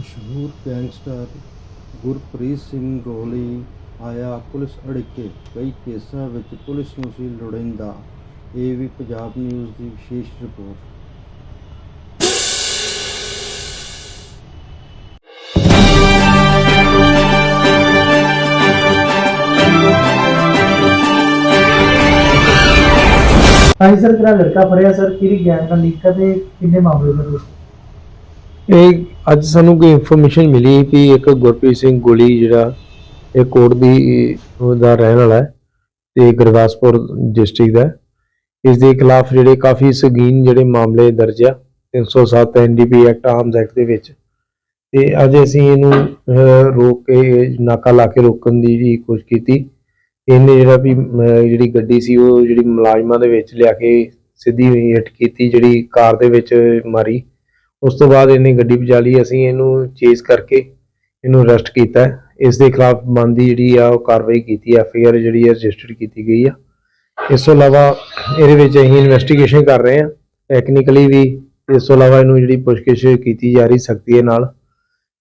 ਮਸ਼ਹੂਰ ਗੈਂਗਸਟਰ ਗੁਰਪ੍ਰੀਤ ਸਿੰਘ ਗੋਹਲੀ ਆਇਆ ਪੁਲਿਸ ਅੜਿੱਕੇ। ਕਈ ਕੇਸਾਂ ਵਿੱਚ ਪੁਲਿਸ ਨੂੰ ਸੀ ਲੋੜੀਂਦਾ। ਇਹ ਵੀ ਪੰਜਾਬ ਨਿਊਜ਼ ਦੀ ਵਿਸ਼ੇਸ਼ ਰਿਪੋਰਟ। ਹਾਂਜੀ ਸਰ, ਕਿਹੜਾ ਲੜਕਾ ਫੜਿਆ ਸਰ? ਕਿਹੜੀ ਗੈਂਗ ਨਾਲ ਲਿੰਕ ਹੈ ਤੇ ਕਿੰਨੇ ਮਾਮਲੇ ਨੇ ਉਹਦੇ? ਇਹ ਅੱਜ ਸਾਨੂੰ ਕੋਈ ਇਨਫੋਰਮੇਸ਼ਨ ਮਿਲੀ ਕਿ ਇੱਕ ਗੁਰਪ੍ਰੀਤ ਸਿੰਘ ਗੋਲੀ ਜਿਹੜਾ ਇਹ ਕੋਟ ਦੀ ਉਹਦਾ ਰਹਿਣ ਵਾਲਾ ਹੈ ਤੇ ਗੁਰਦਾਸਪੁਰ ਡਿਸਟ੍ਰਿਕਟ ਦਾ ਹੈ। ਇਸ ਦੇ ਖਿਲਾਫ ਜਿਹੜੇ ਕਾਫੀ ਸੰਗੀਨ ਜਿਹੜੇ ਮਾਮਲੇ ਦਰਜ ਆ 307 ਐਨਡੀਪੀ ਐਕਟ ਆਰਮਸ ਐਕਟ ਦੇ ਵਿੱਚ। ਤੇ ਅੱਜ ਅਸੀਂ ਇਹਨੂੰ ਰੋਕ ਕੇ, ਨਾਕਾ ਲਾ ਕੇ ਰੋਕਣ ਦੀ ਜਿਹੜੀ ਕੋਸ਼ਿਸ਼ ਕੀਤੀ। ਇਹਨੇ ਜਿਹੜਾ ਵੀ ਜਿਹੜੀ ਗੱਡੀ ਸੀ, ਉਹ ਜਿਹੜੀ ਮੁਲਾਜ਼ਮਾਂ ਦੇ ਵਿੱਚ ਲਿਆ ਕੇ ਸਿੱਧੀ ਹਿੱਟ ਕੀਤੀ, ਜਿਹੜੀ ਕਾਰ ਦੇ ਵਿੱਚ ਮਾਰੀ। ਉਸ ਤੋਂ ਬਾਅਦ ਇਹਨੇ ਗੱਡੀ ਭਜਾ ਲਈ, ਅਸੀਂ ਇਹਨੂੰ ਚੇਜ਼ ਕਰਕੇ ਇਹਨੂੰ ਅਰੈਸਟ ਕੀਤਾ। ਇਸ ਦੇ ਖਿਲਾਫ ਬਣਦੀ ਜਿਹੜੀ ਆ ਉਹ ਕਾਰਵਾਈ ਕੀਤੀ ਐਫ ਆਈ ਆਰ ਜਿਹੜੀ ਆ ਰਜਿਸਟਰਡ ਕੀਤੀ ਗਈ ਆ। ਇਸ ਤੋਂ ਇਲਾਵਾ ਇਹਦੇ ਵਿੱਚ ਅਸੀਂ ਇਨਵੈਸਟੀਗੇਸ਼ਨ ਕਰ ਰਹੇ ਹਾਂ ਟੈਕਨੀਕਲੀ ਵੀ ਇਸ ਤੋਂ ਇਲਾਵਾ ਇਹਨੂੰ ਜਿਹੜੀ ਪੁੱਛਗਿੱਛ ਕੀਤੀ ਜਾ ਰਹੀ ਸਕਦੀ ਹੈ ਨਾਲ।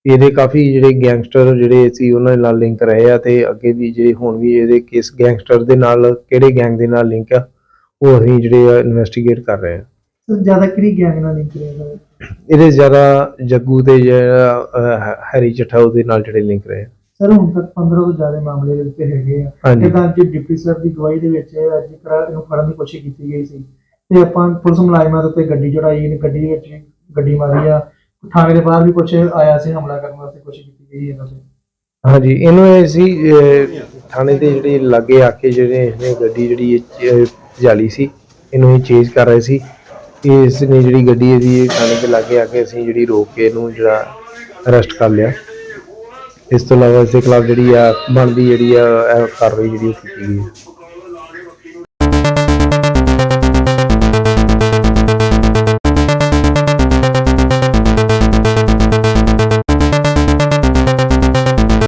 ਇਹਦੇ ਕਾਫੀ ਜਿਹੜੇ ਗੈਂਗਸਟਰ ਜਿਹੜੇ ਸੀ, ਉਹਨਾਂ ਨਾਲ ਲਿੰਕ ਰਹੇ ਆ ਤੇ ਅੱਗੇ ਵੀ ਜਿਹੜੇ ਹੁਣ ਵੀ ਇਹਦੇ ਕਿਸ ਗੈਂਗਸਟਰ ਦੇ ਨਾਲ, ਕਿਹੜੇ ਗੈਂਗ ਦੇ ਨਾਲ ਲਿੰਕ ਆ, ਉਹ ਅਸੀਂ ਜਿਹੜੇ ਆ ਇਨਵੈਸਟੀਗੇਟ ਕਰ ਰਹੇ ਹਾਂ ਜ਼ਿਆਦਾ ਕਿਹੜੀ ਗੈਂਗ ਨਾਲ ਲਿੰਕ ਹੈ ਸਰ ਇਹਦੇ ਜ਼ਿਆਦਾ ਜੱਗੂ ਤੇ ਜਿਹੜਾ ਅਹ, ਹੈਰੀ ਚੱਠਾ ਉਹਦੇ ਨਾਲ ਜਿਹੜੇ ਲਿੰਕ ਰਹੇ। ਸਰ ਹੁਣ ਤੱਕ 15 ਤੋਂ ਜ਼ਿਆਦਾ ਮਾਮਲੇ ਦੇ ਉੱਤੇ ਹੈਗੇ ਆ। ਹਾਂਜੀ। ਜਿੱਦਾਂ ਕਿ ਡਿਪਟੀ ਸਰ ਦੀ ਗਵਾਹੀ ਦੇ ਵਿੱਚ ਅੱਜ ਕਰਾ ਇਹਨੂੰ ਫੜਨ ਦੀ ਕੋਸ਼ਿਸ਼ ਕੀਤੀ ਗਈ ਸੀ। ਤੇ ਆਪਾਂ ਪੁਲਿਸ ਮੁਲਾਜ਼ਮਾਂ ਦੇ ਉੱਤੇ ਗੱਡੀ ਚੜਾਈ ਇਹਨੇ ਗੱਡੀ ਵਿੱਚ ਗੱਡੀ ਮਾਰੀ ਆ। ਥਾਣੇ ਦੇ ਬਾਹਰ ਵੀ ਕੁਝ ਆਇਆ ਸੀ ਹਮਲਾ ਕਰਨ ਵਾਸਤੇ ਕੋਸ਼ਿਸ਼ ਕੀਤੀ ਗਈ ਇਹਨਾਂ ਤੇ। ਹਾਂਜੀ ਇਹਨੂੰ ਇਹ ਸੀ ਅਹ, ਥਾਣੇ ਦੇ ਜਿਹੜੇ ਲਾਗੇ ਆ ਕੇ ਜਿਹੜੇ ਇਹਨੇ ਗੱਡੀ ਜਿਹੜੀ ਇਹ, ਅਹ, ਜਾਲੀ ਸੀ ਇਹਨੂੰ ਇਹ ਚੇਂਜ ਕਰ ਰਹੇ ਸੀ। ਇਸ ਨੇ ਜਿਹੜੀ ਗੱਡੀ ਇਹਦੀ ਇਹ ਥਾਣੇ ਦੇ ਲਾਗੇ ਆ ਕੇ ਅਸੀਂ ਜਿਹੜੀ ਰੋਕ ਕੇ ਇਹਨੂੰ ਜਿਹੜਾ ਅਰੈਸਟ ਕਰ ਲਿਆ। ਇਸ ਤੋਂ ਇਲਾਵਾ ਇਸ ਦੇ ਖਿਲਾਫ ਜਿਹੜੀ ਆ ਬਣਦੀ ਜਿਹੜੀ ਆ, ਇਹ ਕਾਰਵਾਈ ਜਿਹੜੀ ਉਹ ਕੀਤੀ ਗਈ ਹੈ।